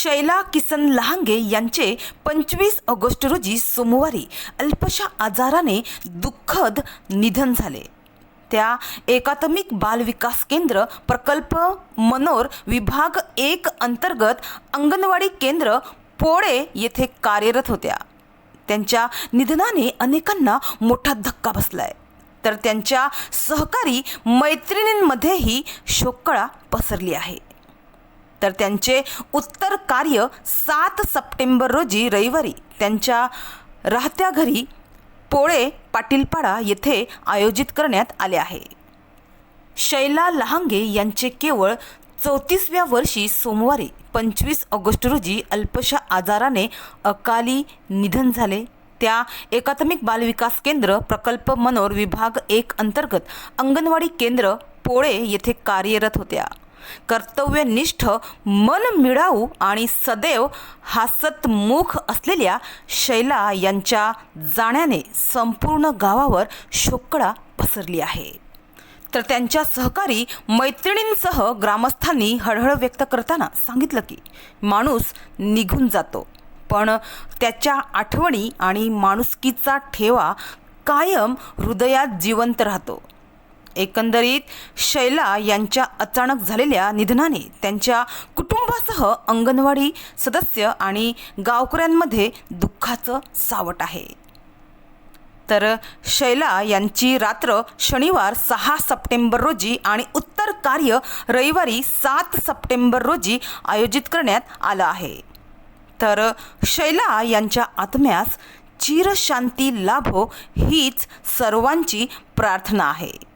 शैला किसन लहांगे यांचे पंचवीस ऑगस्ट रोजी सोमवारी अल्पशा आजाराने दुःखद निधन झाले. त्या एकात्मिक बालविकास केंद्र प्रकल्प मनोर विभाग एक अंतर्गत अंगणवाडी केंद्र पोळे येथे कार्यरत होत्या. त्यांच्या निधनाने अनेकांना मोठा धक्का बसलाय. तर त्यांच्या सहकारी मैत्रिणींमध्येही शोककळा पसरली आहे. तर त्यांचे उत्तर कार्य सात सप्टेंबर रोजी रविवारी त्यांच्या राहत्या घरी पोळे पाटीलपाडा येथे आयोजित करण्यात आले आहे. शैला लहांगे यांचे केवळ चौतीसव्या वर्षी सोमवारी पंचवीस ऑगस्ट रोजी अल्पशा आजाराने अकाली निधन झाले. त्या एकात्मिक बालविकास केंद्र प्रकल्प मनोर विभाग एक अंतर्गत अंगणवाडी केंद्र पोळे येथे कार्यरत होत्या. कर्तव्यनिष्ठ मन मिळावू आणि सदैव हासतमुख असलेल्या शैला यांच्या जाण्याने संपूर्ण गावावर शोकळा पसरली आहे. तर त्यांच्या सहकारी मैत्रिणींसह ग्रामस्थांनी हळहळ व्यक्त करताना सांगितलं की माणूस निघून जातो पण त्याच्या आठवणी आणि माणुसकीचा ठेवा कायम हृदयात जिवंत राहतो. एकंदरीत शैला यांच्या अचानक झालेल्या निधनाने त्यांच्या कुटुंबासह अंगणवाडी सदस्य आणि गावकऱ्यांमध्ये दुःखाचं सावट आहे. तर शैला यांची रात्र शनिवार सहा सप्टेंबर रोजी आणि उत्तर कार्य रविवारी सात सप्टेंबर रोजी आयोजित करण्यात आलं आहे. तर शैला यांच्या आत्म्यास चिरशांती लाभो हीच सर्वांची प्रार्थना आहे.